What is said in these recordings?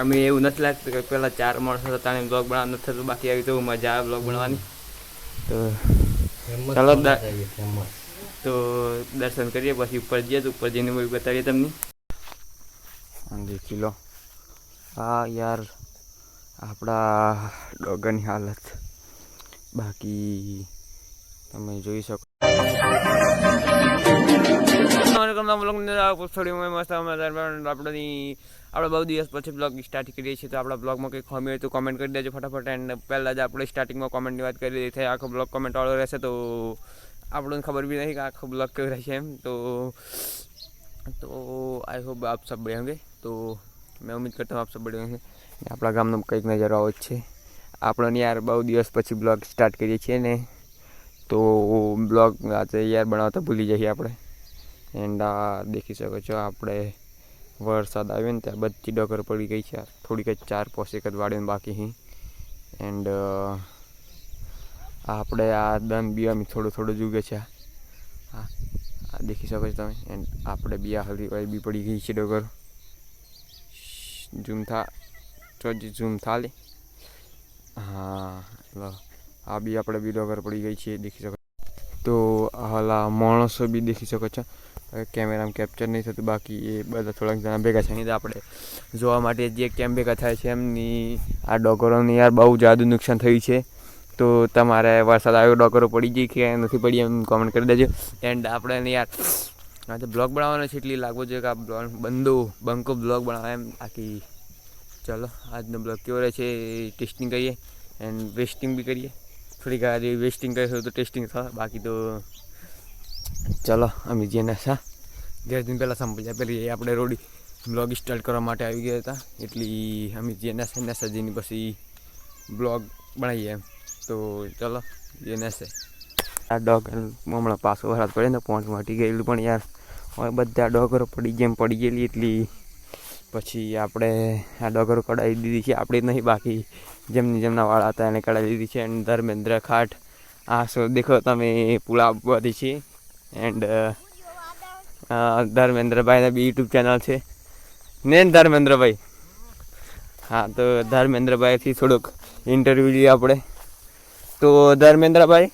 અમે એવું નથી લાગતું કે પહેલાં ચાર માણસો હતા તાણે બ્લોગ બનાવવા નથી થતું. બાકી આવી તો મજા આવે બ્લોગ બનાવવાની. તો ચાલો તો દર્શન કરીએ પછી ઉપર જઈએ તો ઉપર જઈને મૂવી બતાવીએ તમને. દેખી લો. હા યાર આપણા ડોગરની હાલત. બાકી તમે જોઈ શકો. આપણી આપણે બહુ દિવસ પછી બ્લોગ સ્ટાર્ટ કરીએ છીએ. તો આપણા બ્લોગમાં કંઈ ખામી હોય તો કોમેન્ટ કરી દેજો ફટાફટ. એન્ડ પહેલાં જ આપણે સ્ટાર્ટિંગમાં કોમેન્ટની વાત કરી છે આખો બ્લોગ કોમેન્ટ વાળો રહેશે તો આપણને ખબર બી નહીં કે આખો બ્લોગ કેવો રહેશે એમ. તો તો આઈ આપ સબ બઢિયા હોંગે તો મેં ઉમ્મીદ કરતા હું આપ સબ બઢિયા હોંગે આપણા ગામનો કંઈક નજારો આવો છે. આપણને યાર બહુ દિવસ પછી બ્લોગ સ્ટાર્ટ કરીએ છીએ ને. તો બ્લોગ આજે યાર બનાવતા ભૂલી જઈએ આપણે. એન્ડ આ દેખી શકો છો. આપણે વરસાદ આવ્યો ને ત્યાં બધી ડગર પડી ગઈ છે. થોડીક જ ચાર પોસેક જ વાળીને બાકી હી. એન્ડ આપણે આ દમ બિયામી થોડું થોડું જુગે છે. આ દેખી શકો છો તમે. એન્ડ આપણે બિયા હલ્દી વાળી બી પડી ગઈ છે ડગર. ઝૂમ થા, તો ઝૂમ થાલી. હા, લો, આ બી આપણે બી ડગર પડી ગઈ છે, દેખી શકો તો હાલા માણસો બી દેખી શકો છો. કેમેરામાં કેપ્ચર નહીં થતું, બાકી એ બધા થોડાક જણા ભેગા છે. નહીં આપણે જોવા માટે જે કેમ ભેગા થાય છે એમની, આ ડોગરોની યાર બહુ જાદુ નુકસાન થયું છે. તો તમારે વરસાદ આવ્યો ડોગરો પડી ગઈ કે નથી પડી એમ કોમેન્ટ કરી દેજો. એન્ડ આપણે યાર આજે બ્લોગ બનાવવાનો છે એટલી લાગવો જોઈએ કે આ બ્લોગ બંધો બંકો બ્લોગ બનાવે એમ. બાકી ચલો, આજનો બ્લોગ કેવો રહે છે ટેસ્ટિંગ કરીએ. એન્ડ વેસ્ટિંગ બી કરીએ. થોડીક વાર વેસ્ટિંગ કરીશું તો ટેસ્ટિંગ થાય. બાકી તો ચલો, અમે જેને સા. ઘેર દિન પહેલાં સાંભળ્યા પેલી આપણે રોડી બ્લોગ સ્ટાર્ટ કરવા માટે આવી ગયા હતા. એટલી અમે જેને છે નેસાજીની પછી બ્લોગ બનાવીએ એમ. તો ચલો જેને છે આ ડોગ હમણાં પાછો વરસાદ પડે ને, પોંચ માટી ગયેલું પણ યાર. હવે બધા ડોગરો પડી જેમ પડી ગયેલી એટલી. પછી આપણે આ ડોગરો કઢાવી દીધી છે. આપણે નહીં, બાકી જેમની જેમના વાળા હતા એને કઢાવી દીધી છે. અને ધર્મેન્દ્ર ખાટ. આ શો દેખો તમે, પુલાવ બધી છે. એન્ડ ધર્મેન્દ્રભાઈના બી યુટ્યુબ ચેનલ છે. ને ધર્મેન્દ્રભાઈ હા તો ધર્મેન્દ્રભાઈથી થોડુંક ઇન્ટરવ્યૂ લઈએ આપણે. તો ધર્મેન્દ્રભાઈ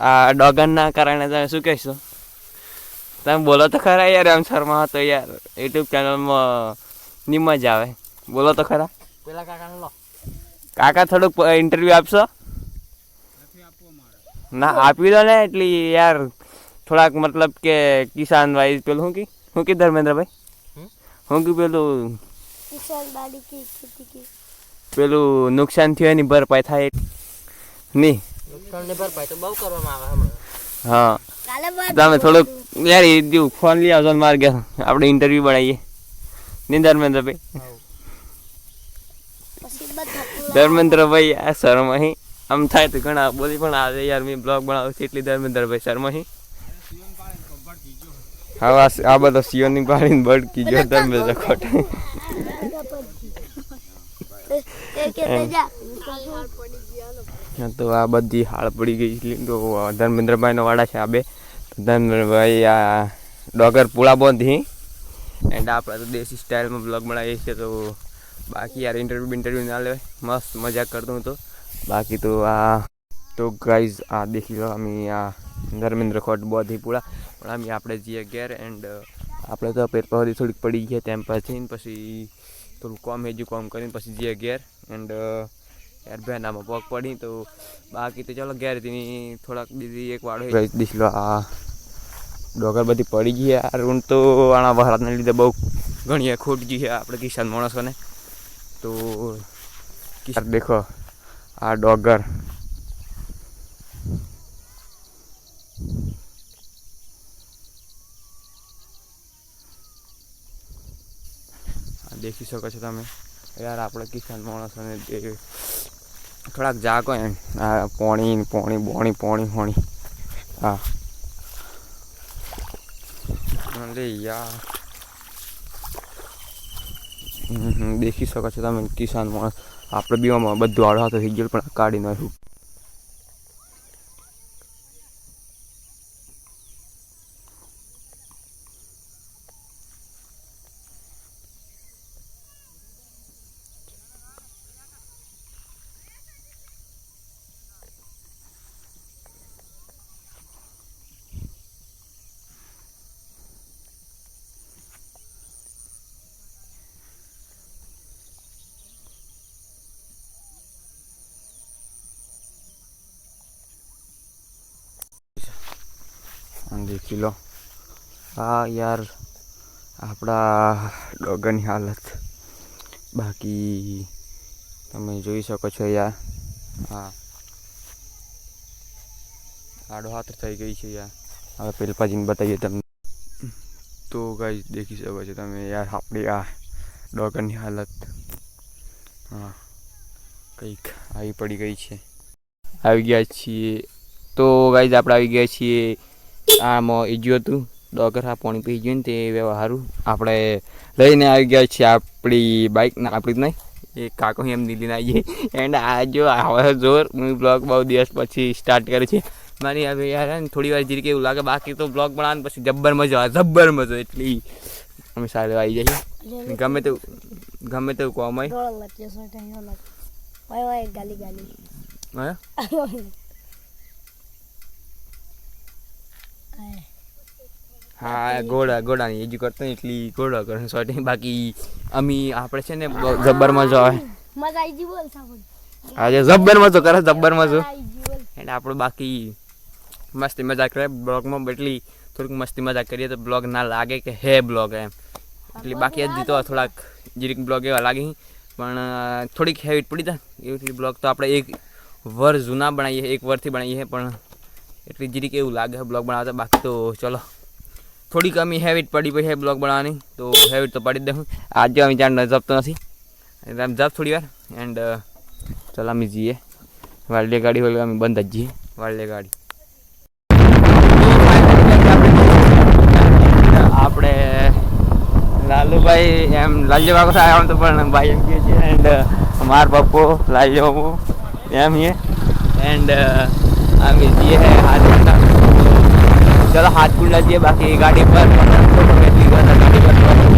આ ડોગનના કારણે તમે શું કહેશો? તમે બોલો તો ખરા યાર એમ શર્મા તો યાર. યુટ્યુબ ચેનલમાં ની મજા આવે. બોલો તો ખરા. પેલા કાકા લો. કાકા થોડુંક ઇન્ટરવ્યૂ આપશો? ના આપી દો ને એટલી યાર થોડાક મતલબ કે કિસાન વાઇઝ પેલું શું કી? શું કી ધર્મેન્દ્રભાઈ? શું કી પેલું? પેલું નુકસાન થયું એની ભરપાઈ થાય નહીં ભરપાઈ બહુ કરવામાં આવે હા. તમે થોડુંક યાર એ દીવ ફોન લઈ આવજો મારે ગયા આપણે ઇન્ટરવ્યૂ બનાવીએ. નહીં ધર્મેન્દ્રભાઈ? ધર્મેન્દ્રભાઈ આ શરમ અહીં. આમ થાય તો ઘણા બોલી પણ આવે યાર મેં બ્લોગ બનાવું છે એટલી ધર્મેન્દ્રભાઈ શર્મા અહીં. હા આ બધો સિયોની પાડીને બડકી ગયો તમે તો ખોટ તો આ બધી હાળ પડી ગઈ એટલે તો ધર્મેન્દ્રભાઈનો વાડા છે આ બે. ધર્મેન્દ્રભાઈ આ ડોગર પુળા બોંધી. એન્ડ આપણે તો દેશી સ્ટાઇલમાં બ્લોગ મળાવીએ છીએ તો બાકી યાર ઇન્ટરવ્યૂ ઇન્ટરવ્યૂ ના લેવાય. મસ્ત મજાક કરતો હતો. બાકી તો આ તો ગાઈઝ આ દેખી લો અમે આ ધર્મેન્દ્ર ખોટ બોધીપુળા પણ આમ આપણે જઈએ ઘેર એન્ડ આપણે તો પેટ પર થોડીક પડી ગયા તેમ પછી પછી થોડું કોમ હેજુ કોમ કરીને પછી જઈએ ઘેર એન્ડ યાર ભેનામાં પગ પડી તો બાકી તો ચાલો ઘેર તેની થોડાક બીજી એક વાળો દીસલો આ ડોગર બધી પડી ગઈ યાર ઊંટ તો આણા વરસાદને લીધે બહુ ઘણી ખોટ ગઈ છે આપણે કિસાન માણસોને. તો કિસાન દેખો આ ડોગર દેખી શકો છો તમે. યાર આપણે કિસાન માણસોને અને થોડાક જાગો એમ. આ પોણી પોણી, બોણી, પોણી, હોણી. હા. અરે યાર. દેખી શકો છો તમે કિસાન માણસ. આપણે બીવામાં બધું આડો હાથો થઈ ગયું, પણ કાઢી નાખ્યું. દેખી કિલો. હા યાર, આપણા ડોગરની હાલત. બાકી તમે જોઈ શકો છો યાર. હા. આડો હાથ થઈ ગઈ છે યાર. હવે પેલપાજીને બતાવીએ તમને. તો ગાઈ દેખી શકો છો તમે યાર આપણી આ ડોગરની હાલત. હા. કંઈક આવી પડી ગઈ છે. આવી ગયા છીએ. તો ગાઈઝ આપણે આવી ગયા છીએ આમાં ઈજ્યું હતું ડોગર આ પાણી પી ગયું ને તે વ્યવહારું. આપણે લઈને આવી ગયા છીએ આપણી બાઇક ના આપણી જ નહીં એ કાકો એમ આવી આવીએ એન્ડ આ જો હવે જોર હું બ્લોગ બહુ દિવસ પછી સ્ટાર્ટ કર્યું છે. મારી હવે યાર થોડી વાર જીરી એવું લાગે બાકી તો બ્લોગ બનાવવાનું પછી જબ્બર મજા આવે જબ્બર મજા એટલી. અમે સારું આવી જઈએ. ગમે તેવું ગમે તેવું કોમ હોય ગાલી ગાલી. હે? હા ઘોડા ઘોડાની હજી કરતો એટલી ઘોડા કરે સોટી બાકી અમી આપણે છે ને જબ્બરમાં મજો આવે મજા જી બોલ આજે જબ્બર મજો કરે જબ્બર મજો આવી જી એટલે આપણે બાકી મસ્તી મજાક કરે. બ્લોગમાં એટલી થોડીક મસ્તી મજાક કરીએ તો બ્લોગ ના લાગે કે હે બ્લોગ એમ. એટલે બાકી હજી તો થોડાક જીરીક બ્લોગ એવા લાગે. પણ થોડીક હેવીટ પડી જાય એટલી બ્લોગ તો આપણે એક વર જૂના બનાવીએ એક વર્ષથી બનાવીએ પણ એટલી જીરીક એવું લાગે બ્લોગ બનાવતા. બાકી તો ચલો થોડી કમી હેવિટ પડી પછી બ્લોગ બનાવવાની. તો હેવિટ તો પડી જ દઉં. આજે અમે ચાર જપતો નથી. આમ જપ થોડી વાર એન્ડ ચલો અમે જઈએ. વાલ્ડે ગાડી હોય અમે બંધ જ જઈએ. વાલ્ડે ગાડી. આપણે લાલુભાઈ એમ લાલજી સાહેબ આમ તો પણ ભાઈ એમ કહે છે. એન્ડ માર પપ્પો લાલજી બાબુ એમ એ એન્ડ અમે જઈએ હે હાથ કુંડા ચલો હાથ કુંડા જઈએ બાકી ગાડી પર. એટલી ગાડી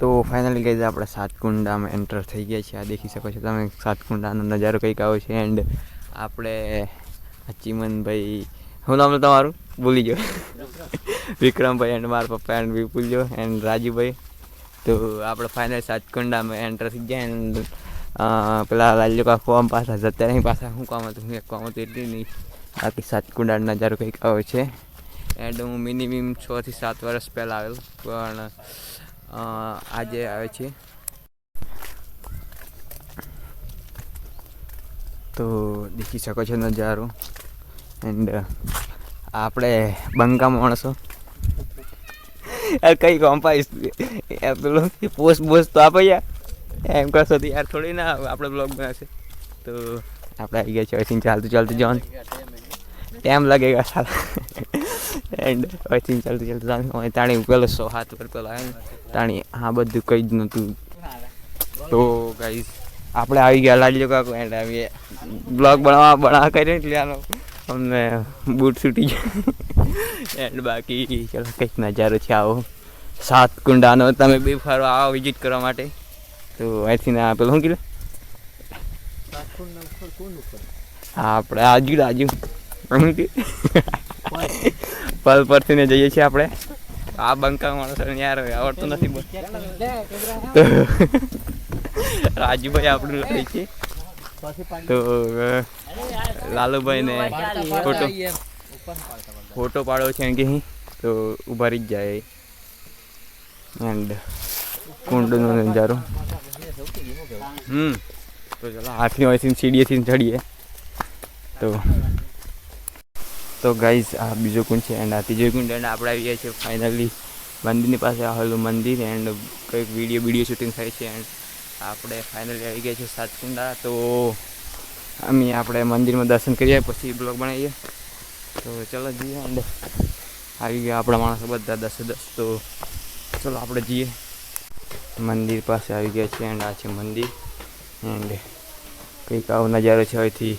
તો ફાઇનલી ગઈ આપણે સાતકુંડામાં એન્ટર થઈ ગયા છીએ. આ દેખી શકો છો તમે, સાતકુંડાનો નજારો કંઈક આવ્યો છે. એન્ડ આપણે ચીમનભાઈ શું નામ તમારું? ભૂલી ગયો. વિક્રમભાઈ એન્ડ મારા પપ્પા એન્ડ વિપુલ જો એન્ડ રાજુભાઈ. તો આપણે ફાઇનલ સાતકુંડામાં એન્ટર થઈ ગયા. એન્ડ પેલા લાલ્યો કા ફોર્મ પાછા જતા નહીં, પાછા શું કામ હતું, હું એક કામ હતું, એટલી નહીં. બાકી સાતકુંડાનો નજારો કંઈક આવ્યો છે. એન્ડ હું મિનિમમ છથી સાત વર્ષ પહેલાં આવેલો, પણ આજે આવે છે. તો દેખી શકો છો નજારો. એન્ડ આપણે બંકા માણસો. યાર કઈ કોમ્પાઈસ પેલો પોસ્ટ બોસ્ટ તો આપે યાર. એમ કરશો તો યાર થોડી ના આપણે બ્લોગ બનાવશે. તો આપણે આવી ગયા છે ચાલતું ચાલતું જવાનું ટાઈમ લાગેગા સાલા એન્ડ અહીંથી ચાલતું ચાલતું જવાનું તાણી પેલો સો હાથ પર પેલો તાણી હા બધું કંઈ જ નહોતું. તો ગાઈઝ આપણે આવી ગયા. લાડ્યો કાકો એન્ડ આવી બ્લોગ બનાવવા બનાવવા કરીએ એટલે આનો અમને બૂટ છૂટી ગયા. એન્ડ બાકી. ચલો કંઈક નજારો છે આવો. સાત કુંડાનો તમે બે ફરવા આવો વિઝિટ કરવા માટે. તો અહીંથી ના પેલું શું કીધું? હા આપણે આજુ હું કે? પલ પરથી ને જઈએ છીએ આપણે. આ બંકા માણસ યાર આવડતું નથી બોલ. રાજુભાઈ આપણું લઈ છે તો લાલુભાઈ ને ફોટો ફોટો પાડો છે કે તો ઊભા રહી જાય. એન્ડ કુંડનો નજારો. હમ. તો ચાલો, હાથની હોયથી સીડીએથી ચડીએ. તો તો ગાઈઝ આ બીજો કુંડ છે એન્ડ આ ત્રીજો કુંડ એન્ડ આપણે આવી ગયા છે ફાઇનલી મંદિરની પાસે આવેલું મંદિર એન્ડ કંઈક વીડિયો વીડિયો શૂટિંગ થાય છે એન્ડ આપણે ફાઇનલી આવી ગયા છીએ સાતકુંડા. તો અમે આપણે મંદિરમાં દર્શન કરીએ પછી બ્લોગ બનાવીએ. તો ચલો જઈએ એન્ડ આવી ગયા આપણા માણસો બધા દસે દસ. તો ચલો આપણે જઈએ. મંદિર પાસે આવી ગયા છે એન્ડ આ છે મંદિર. એન્ડ કંઈક આવો નજારો છે અહીંથી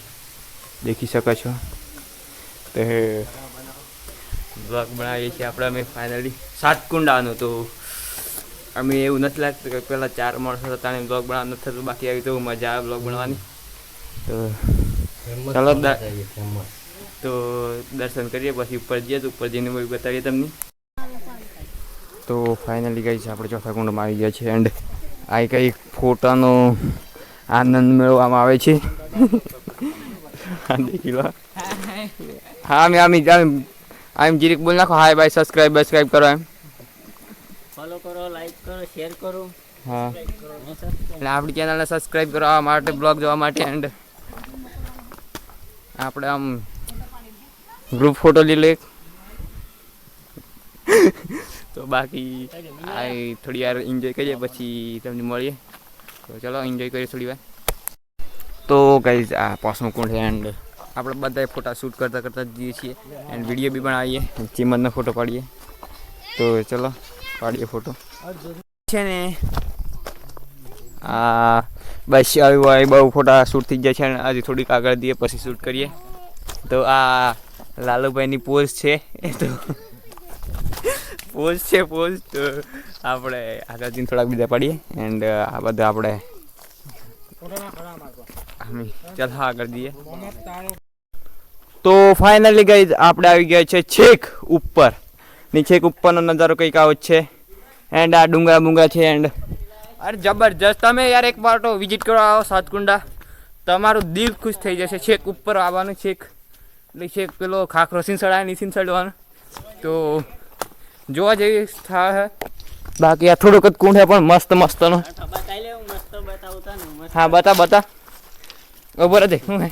દેખી શકો છો. તો બ્લોગ બનાવીએ છીએ આપણે અમે ફાઇનલી સાતકુંડાનું તો અમે એવું નથી લાગતું કે પહેલાં ચાર માણસો હતા અને બ્લોગ બનાવવાનું નથી થતું બાકી આવી તો મજા આવે બ્લોગ બનાવવાની. તો ચાલો તો દર્શન કરીએ પછી ઉપર જઈએ તો ઉપર જઈને મૂવી બતાવીએ તમને. તો ફાઇનલી ગઈ છે આપણે ચોથા કુંડમાં આવી ગયા છે એન્ડ આ કંઈક ફોટાનો આનંદ મેળવવામાં આવે છે. આ દેખી લો. હા મેં આમ આમ આમ જીરીક બોલ નાખો. હાય બાય સબસ્ક્રાઇબ સબસ્ક્રાઇબ કરો એમ. ફોલો કરો લાઈક કરો શેર કરો. હા. અને આપણી ચેનલને સબસ્ક્રાઇબ કરવા માટે બ્લોગ જોવા માટે એન્ડ આપણે આમ ગ્રુપ ફોટો લઈ લે તો બાકી આ થોડી વાર એન્જોય કરીએ પછી તમને મળીએ. તો ચલો એન્જોય કરીએ થોડી વાર. તો ગાઈઝ આ પાસમો કોણ છે? એન્ડ આપણે બધાએ ફોટા શૂટ કરતા કરતા જઈએ છીએ. એન્ડ વીડિયો બી બનાવીએ. ચીમનનો ફોટો પાડીએ. તો ચલો પાડીએ ફોટો. છે ને આ બસ આવી બહુ ફોટા શૂટ થઈ જાય છે અને હજી થોડીક આગળ દઈએ પછી શૂટ કરીએ. તો આ લાલુભાઈની પોઝ છે. એ તો પોઝ છે પોઝ. તો આપણે આગળ જઈને થોડાક બીજા પાડીએ. એન્ડ આ બધા આપણે ચાલો આગળ દઈએ તો ફાઇનલી ગઈ આપણે આવી ગયા છે છેક ઉપર. ની છેક ઉપરનો નજારો કંઈક આવો જ છે. એન્ડ આ ડુંગરા બુંગરા છે એન્ડ અરે જબરજસ્ત. તમે યાર એક વાર તો વિઝિટ કરવા આવો સાતકુંડા. તમારું દિલ ખુશ થઈ જશે છેક ઉપર આવવાનું છેક. એટલે છેક પેલો ખાખરો સિંસડાય નહીં સિંસડવાનું. તો જોવા જેવી સ્થળ હે. બાકી આ થોડુંક જ કુંડ પણ મસ્ત મસ્તનો. હું મસ્ત બતાવતા હા બતા બતા. ઊભો રહે શું હે.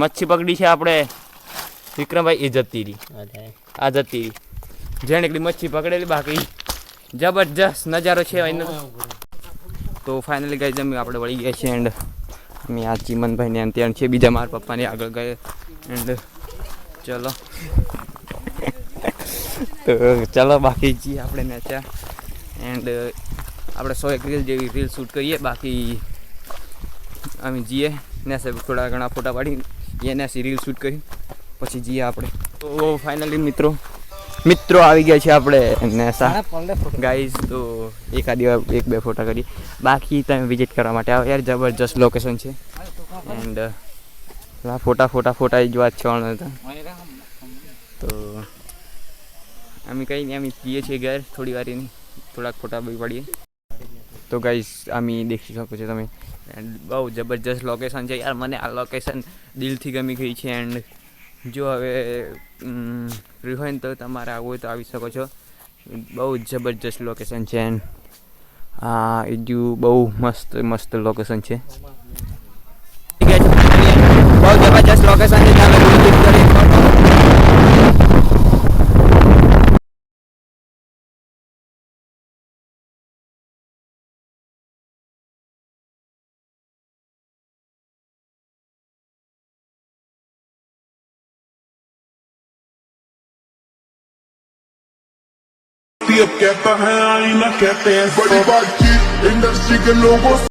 મચ્છી પકડી છે આપણે. વિક્રમભાઈ એ જતી રહી. આ જતી રહી. જેણે એકલી મચ્છી પકડેલી બાકી જબરજસ્ત નજારો છે એનો. તો ફાઇનલી ગઈ જમી આપણે વળી ગયા છીએ એન્ડ અમે આ ચીમનભાઈને એમ ત્યાં છે બીજા મારા પપ્પાની આગળ ગયે. એન્ડ ચલો. તો ચલો બાકી જઈએ આપણે નેચા એન્ડ આપણે સો એક રીલ જેવી રીલ શૂટ કરીએ બાકી અમે જઈએ ને સાહેબ થોડા ઘણા ફોટા પાડી એને રીલ શૂટ કરી પછી જઈએ આપણે. તો ફાઇનલી મિત્રો મિત્રો આવી ગયા છે આપણે ગાઈઝ તો એકાદ એક બે ફોટા કરી બાકી તમે વિઝિટ કરવા માટે આવો. યાર જબરજસ્ત લોકેશન છે. એન્ડ ફોટા ફોટા ફોટા જ વાત છે હતા. તો અમે કંઈ નહીં અમે જઈએ છીએ ઘર. થોડી વાર એની થોડાક ફોટા બી પાડીએ. તો ગાઈઝ અમે દેખી શકો છો તમે. એન્ડ બહુ જબરજસ્ત લોકેશન છે. યાર, મને આ લોકેશન દિલથી ગમી ગઈ છે. એન્ડ જો હવે ફ્રી હોય ને તો તમારે આવવું હોય તો આવી શકો છો. બહુ જબરજસ્ત લોકેશન છે. એન્ડ આ બીજું બહુ મસ્ત મસ્ત લોકેશન છે. બહુ જબરજસ્ત લોકેશન છે. अब कहता है आईना कहते हैं बड़ी बातचीत इंडस्ट्री के लोगों